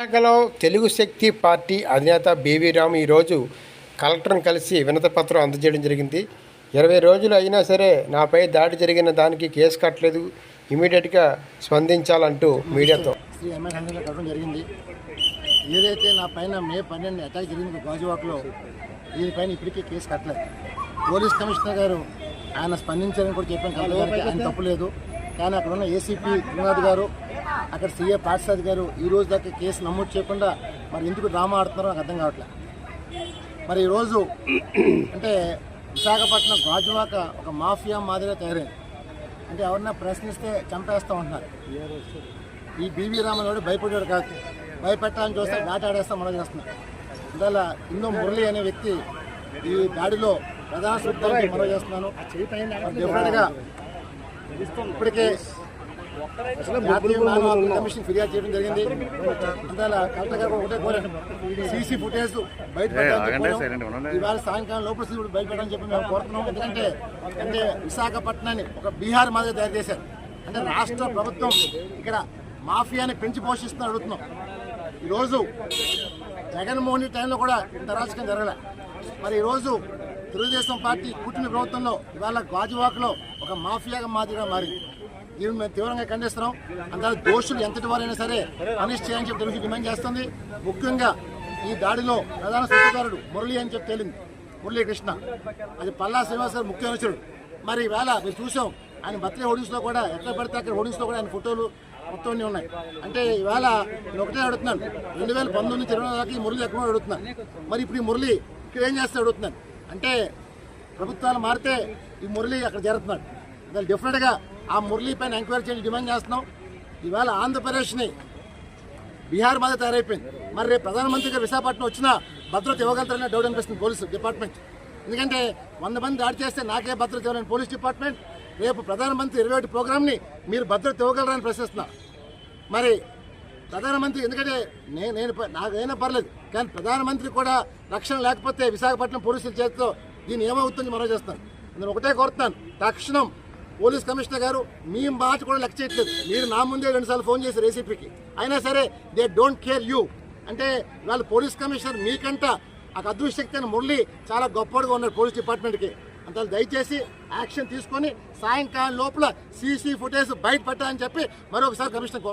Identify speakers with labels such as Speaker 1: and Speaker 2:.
Speaker 1: విశాఖలో తెలుగు శక్తి పార్టీ అధినేత బీవీ రామ్ ఈరోజు కలెక్టర్ను కలిసి వినతపత్రం అందజేయడం జరిగింది. ఇరవై రోజులు అయినా సరే నాపై దాడి జరిగిన దానికి కేసు కట్టలేదు. ఇమీడియట్గా స్పందించాలంటూ మీడియాతో.
Speaker 2: శ్రీ ఎంఎన్ కట్టడం జరిగింది. ఏదైతే నా పైన మే పన్నెండు అటాక్ జరిగింది గాజువాక్లో దీనిపైన ఇప్పటికీ కేసు కట్టలేదు. పోలీస్ కమిషనర్ గారు ఆయన స్పందించారని కూడా చెప్పాను. కలెక్టర్ గారికి ఆయన తప్పులేదు. కానీ అక్కడ ఉన్న ఏసీపీ త్రినాథ్ గారు అక్కడ సీఏ పాఠశాల గారు ఈ రోజు దాకా కేసు నమోదు చేయకుండా మరి ఎందుకు డ్రామా ఆడుతున్నారో నాకు అర్థం కావట్లేదు మరి ఈరోజు అంటే విశాఖపట్నం గాజువాక ఒక మాఫియా మాదిరిగా తయారైంది. అంటే ఎవరన్నా ప్రశ్నిస్తే చంపేస్తూ ఉంటున్నారు. ఈ బీవీ రామన్ భయపడేవాడు కాదు భయపెట్టాలని చూస్తే దాటి ఆడేస్తా మనం చేస్తున్నాం ఇందువల్ల ఇందో మురళి అనే వ్యక్తి ఈ దాడిలో ప్రధాన సూత్రానికి మనం చేస్తున్నాను. డెఫినెట్గా ఇప్పటికే కమిషన్ ఫిర్యాదు చేయడం జరిగింది. అందువల్ల కలెక్టర్ గారు ఒకటే కోరాను సీసీ ఫుటేజ్ బయట ఇవాళ సాయంకాలం లోపల సీసీ ఫుటేజ్ బయట పెట్టాలని చెప్పి మేము కోరుతున్నాం. ఎందుకంటే అంటే విశాఖపట్నాన్ని ఒక బీహార్ మాదిరి తయారు చేశారు. అంటే రాష్ట్ర ప్రభుత్వం ఇక్కడ మాఫియాని పెంచి పోషిస్తుందని అడుగుతున్నాం. ఈరోజు జగన్మోహన్ రెడ్డి టైంలో కూడా ఇంత అరాచకం జరగలే. మరి ఈరోజు తెలుగుదేశం పార్టీ కూటమి ప్రభుత్వంలో ఇవాళ గాజువాకలో ఒక మాఫియాగా మాదిరిగా మారింది. దీన్ని మేము తీవ్రంగా ఖండిస్తున్నాం. అందువల్ల దోషులు ఎంతటి వారైనా సరే పనిష్ చేయని చెప్పి తెలుగు డిమాండ్ చేస్తుంది. ముఖ్యంగా ఈ దాడిలో ప్రధాన సూత్రధారుడు మురళి అని చెప్పి తేలింది. మురళీకృష్ణ అది పల్లా శ్రీనివాస్ గారు ముఖ్య అనుచరుడు. మరి ఈవేళ మీరు చూసాం ఆయన బర్త్డే హోర్డింగ్స్లో కూడా ఎక్కడ పడితే అక్కడ హోర్డింగ్స్లో కూడా ఆయన ఫోటోలు మొత్తం ఉన్నాయి. అంటే ఈవేళ నేను ఒకటే అడుగుతున్నాను. రెండు వేల పంతొమ్మిది నుంచి ఇరవై నాలుగు దాకా ఈ మురళి ఎక్కడ అడుగుతున్నాను? మరి ఇప్పుడు ఈ మురళి ఇక్కడ ఏం చేస్తే అడుగుతున్నాను? అంటే ప్రభుత్వాలు మారితే ఈ మురళి అక్కడ జరుగుతున్నాడు. దాని డెఫినెట్గా ఆ మురళి పైన ఎంక్వైరీ చేయండి డిమాండ్ చేస్తున్నాం. ఇవాళ ఆంధ్రప్రదేశ్ని బీహార్ మీద తయారైపోయింది. మరి రేపు ప్రధానమంత్రి గారు విశాఖపట్నం వచ్చినా భద్రత ఇవ్వగలుగుతారనే డౌట్ అనిపిస్తుంది పోలీసు డిపార్ట్మెంట్ ఎందుకంటే వంద మంది దాడి చేస్తే నాకే భద్రత ఇవ్వాలని పోలీస్ డిపార్ట్మెంట్ రేపు ప్రధానమంత్రి ఇరవై ఒకటి ప్రోగ్రామ్ని మీరు భద్రత ఇవ్వగలరని ప్రశ్నిస్తున్నా మరి ప్రధానమంత్రి ఎందుకంటే నేను నేను నాకైనా పర్లేదు కానీ ప్రధానమంత్రి కూడా రక్షణ లేకపోతే విశాఖపట్నం పోలీసుల చేతితో దీన్ని ఏమవుతుంది మనం చేస్తాను నేను ఒకటే కోరుతున్నాను తక్షణం పోలీస్ కమిషనర్ గారు మీ మాట కూడా లెక్క చేయట్లేదు. మీరు నా ముందే రెండుసార్లు ఫోన్ చేశారు ఏసీపీకి. అయినా సరే దే డోంట్ కేర్ యూ. అంటే వాళ్ళ పోలీస్ కమిషనర్ మీకంట ఆ అదృశక్తి అని మురళి చాలా గొప్పగా ఉన్నారు పోలీస్ డిపార్ట్మెంట్కి. అంత దయచేసి యాక్షన్ తీసుకొని సాయంకాలం లోపల సీసీ ఫుటేజ్ బయట పెట్టాలని చెప్పి మరొకసారి కమిషనర్ కోరు